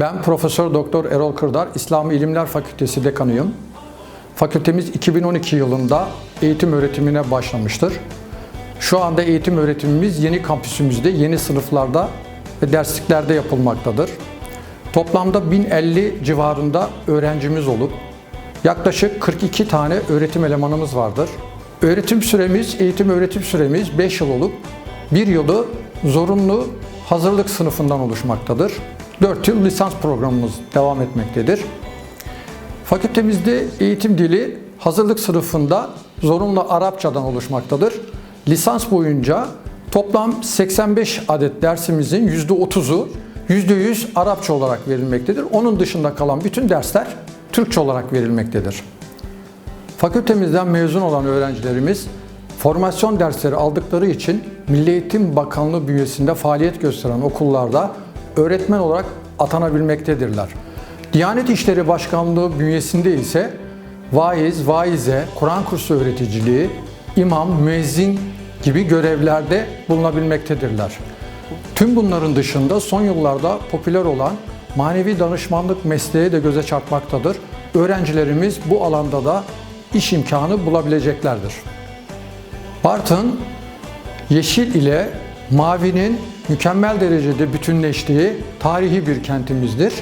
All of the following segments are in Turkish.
Ben Profesör Doktor Erol Kırdar, İslami İlimler Fakültesi dekanıyım. Fakültemiz 2012 yılında eğitim öğretimine başlamıştır. Şu anda eğitim öğretimimiz yeni kampüsümüzde, yeni sınıflarda ve dersliklerde yapılmaktadır. Toplamda 1050 civarında öğrencimiz olup yaklaşık 42 tane öğretim elemanımız vardır. Öğretim süremiz, eğitim öğretim süremiz 5 yıl olup bir yılı zorunlu hazırlık sınıfından oluşmaktadır. 4 yıl lisans programımız devam etmektedir. Fakültemizde eğitim dili hazırlık sınıfında zorunlu Arapçadan oluşmaktadır. Lisans boyunca toplam 85 adet dersimizin %30'u %100 Arapça olarak verilmektedir. Onun dışında kalan bütün dersler Türkçe olarak verilmektedir. Fakültemizden mezun olan öğrencilerimiz formasyon dersleri aldıkları için Milli Eğitim Bakanlığı bünyesinde faaliyet gösteren okullarda öğretmen olarak atanabilmektedirler. Diyanet İşleri Başkanlığı bünyesinde ise vaiz, vaize, Kur'an kursu öğreticiliği, imam, müezzin gibi görevlerde bulunabilmektedirler. Tüm bunların dışında son yıllarda popüler olan manevi danışmanlık mesleği de göze çarpmaktadır. Öğrencilerimiz bu alanda da iş imkanı bulabileceklerdir. Bartın yeşil ile mavinin mükemmel derecede bütünleştiği tarihi bir kentimizdir.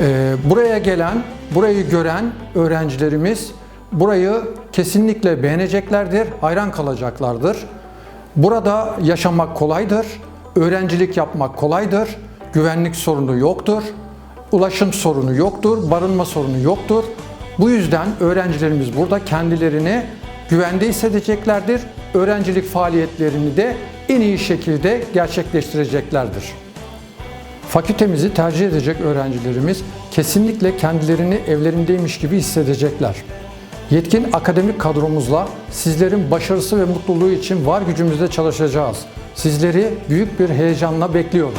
Ee, Buraya gelen, burayı gören öğrencilerimiz burayı kesinlikle beğeneceklerdir, hayran kalacaklardır. Burada yaşamak kolaydır, öğrencilik yapmak kolaydır, güvenlik sorunu yoktur, ulaşım sorunu yoktur, barınma sorunu yoktur. Bu yüzden öğrencilerimiz burada kendilerini güvende hissedeceklerdir. Öğrencilik faaliyetlerini de en iyi şekilde gerçekleştireceklerdir. Fakültemizi tercih edecek öğrencilerimiz kesinlikle kendilerini evlerindeymiş gibi hissedecekler. Yetkin akademik kadromuzla sizlerin başarısı ve mutluluğu için var gücümüzle çalışacağız. Sizleri büyük bir heyecanla bekliyoruz.